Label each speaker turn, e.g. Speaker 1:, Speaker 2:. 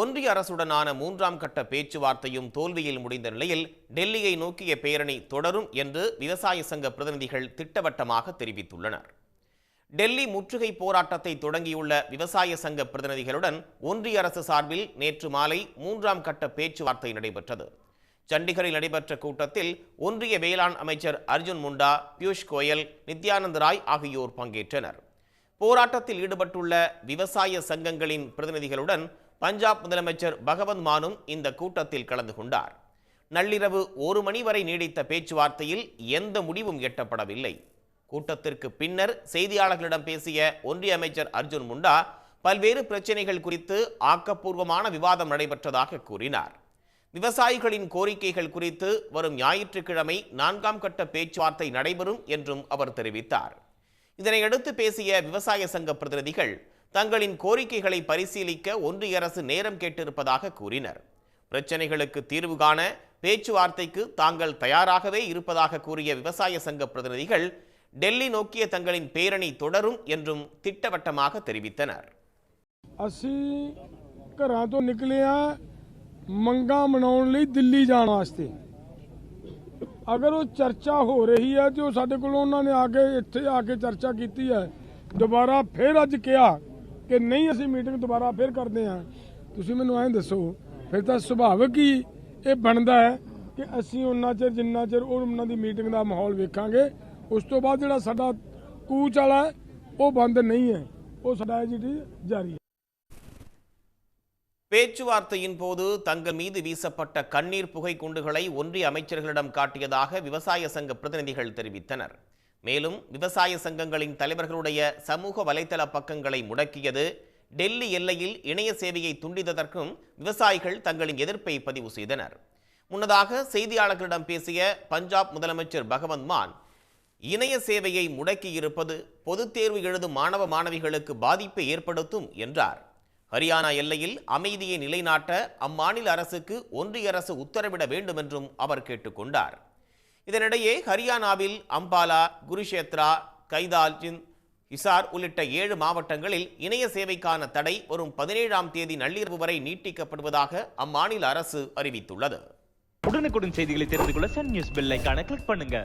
Speaker 1: ஒன்றிய அரசுடனான மூன்றாம் கட்ட பேச்சுவார்த்தையும் தோல்வியில் முடிந்த நிலையில் டெல்லியை நோக்கிய பேரணி தொடரும் என்று விவசாய சங்க பிரதிநிதிகள் திட்டவட்டமாக தெரிவித்துள்ளனர். டெல்லி முற்றுகை போராட்டத்தை தொடங்கியுள்ள விவசாய சங்க பிரதிநிதிகளுடன் ஒன்றிய அரசு சார்பில் நேற்று மாலை மூன்றாம் கட்ட பேச்சுவார்த்தை நடைபெற்றது. சண்டிகரில் நடைபெற்ற கூட்டத்தில் ஒன்றிய வேளாண் அமைச்சர் அர்ஜுன் முண்டா பியூஷ் கோயல் நித்யானந்த் ராய் ஆகியோர் பங்கேற்றனர். போராட்டத்தில் ஈடுபட்டுள்ள விவசாய சங்கங்களின் பிரதிநிதிகளுடன் பஞ்சாப் முதலமைச்சர் பகவந்த் மானும் இந்த கூட்டத்தில் கலந்து கொண்டார். நள்ளிரவு ஒரு மணி வரை நீடித்த பேச்சுவார்த்தையில் எந்த முடிவும் எட்டப்படவில்லை. கூட்டத்திற்கு பின்னர் செய்தியாளர்களிடம் பேசிய ஒன்றிய அமைச்சர் அர்ஜுன் முண்டா பல்வேறு பிரச்சனைகள் குறித்து ஆக்கப்பூர்வமான விவாதம் நடைபெற்றதாக கூறினார். விவசாயிகளின் கோரிக்கைகள் குறித்து வரும் ஞாயிற்றுக்கிழமை நான்காம் கட்ட பேச்சுவார்த்தை நடைபெறும் என்றும் அவர் தெரிவித்தார். இதனையடுத்து பேசிய விவசாய சங்க பிரதிநிதிகள் தங்களின் கோரிக்கைகளை பரிசீலிக்க ஒன்றிய அரசு நேரம் கேட்டிருப்பதாக கூறினர் பிரச்சனைகளுக்கு தீர்வு காண பேச்சுவார்த்தைக்கு தாங்கள் தயாராகவே இருப்பதாக கூறிய விவசாய சங்க பிரதிநிதிகள் டெல்லி நோக்கிய தங்களின் பேரணி தொடரும் என்றும் திட்டவட்டமாக தெரிவித்தனர்
Speaker 2: ਅਸੀਂ ਘਰਾਂ ਤੋਂ ਨਿਕਲੇ ਆ ਮੰਗਾਂ ਮਨਾਉਣ ਲਈ ਦਿੱਲੀ ਜਾਣ ਵਾਸਤੇ ਅਗਰ ਉਹ ਚਰਚਾ ਹੋ ਰਹੀ ਹੈ ਤੇ ਉਹ ਸਾਡੇ ਕੋਲੋਂ ਉਹਨਾਂ ਨੇ ਆ ਕੇ ਇੱਥੇ ਆ ਕੇ ਚਰਚਾ ਕੀਤੀ ਹੈ ਦੁਬਾਰਾ ਫਿਰ ਅੱਜ ਕਿਹਾ ਕਿ ਨਹੀਂ ਅਸੀਂ ਮੀਟਿੰਗ ਦੁਬਾਰਾ ਫਿਰ ਕਰਦੇ ਹਾਂ ਤੁਸੀਂ ਮੈਨੂੰ ਐਂ ਦੱਸੋ ਫਿਰ ਤਾਂ ਸੁਭਾਵਿਕ ਹੀ ਇਹ ਬਣਦਾ ਹੈ ਕਿ ਅਸੀਂ ਉਹਨਾਂ ਚਿਰ ਜਿੰਨਾ ਚਿਰ ਉਹ ਉਹਨਾਂ ਦੀ ਮੀਟਿੰਗ ਦਾ ਮਾਹੌਲ ਵੇਖਾਂਗੇ ਉਸ ਤੋਂ ਬਾਅਦ ਜਿਹੜਾ ਸਾਡਾ ਕੂਚ ਵਾਲਾ ਹੈ ਉਹ ਬੰਦ ਨਹੀਂ ਹੈ ਉਹ ਸਾਡਾ ਜਿਹੜੀ ਜਾਰੀ ਹੈ
Speaker 1: பேச்சுவார்த்தையின் போது தங்கள் மீது வீசப்பட்ட கண்ணீர் புகை குண்டுகளை ஒன்றிய அமைச்சர்களிடம் காட்டியதாக விவசாய சங்க பிரதிநிதிகள் தெரிவித்தனர் மேலும் விவசாய சங்கங்களின் தலைவர்களுடைய சமூக வலைதள பக்கங்களை முடக்கியது. டெல்லி எல்லையில் இணைய சேவையை துண்டித்ததற்கும் விவசாயிகள் தங்களின் எதிர்ப்பை பதிவு செய்தனர். முன்னதாக செய்தியாளர்களிடம் பேசிய பஞ்சாப் முதலமைச்சர் பகவந்த் மான் இணைய சேவையை முடக்கியிருப்பது பொதுத் தேர்வு எழுதும் மாணவ மாணவிகளுக்கு பாதிப்பை ஏற்படுத்தும் என்றார். ஹரியானா எல்லையில் அமைதியை நிலைநாட்ட அம்மாநில அரசுக்கு ஒன்றிய அரசு உத்தரவிட வேண்டும் என்றும் அவர் கேட்டுக்கொண்டார். இதனிடையே ஹரியானாவில் அம்பாலா குருஷேத்ரா கைதால்ஜின் ஹிசார் உள்ளிட்ட ஏழு மாவட்டங்களில் இணைய சேவைக்கான தடை வரும் பதினேழாம் தேதி நள்ளிரவு வரை நீட்டிக்கப்படுவதாக அம்மாநில அரசு அறிவித்துள்ளது.
Speaker 3: உடனுக்குடன் செய்திகளை தெரிந்து கொள்ள சன் நியூஸ் பெல் கிளிக் பண்ணுங்க.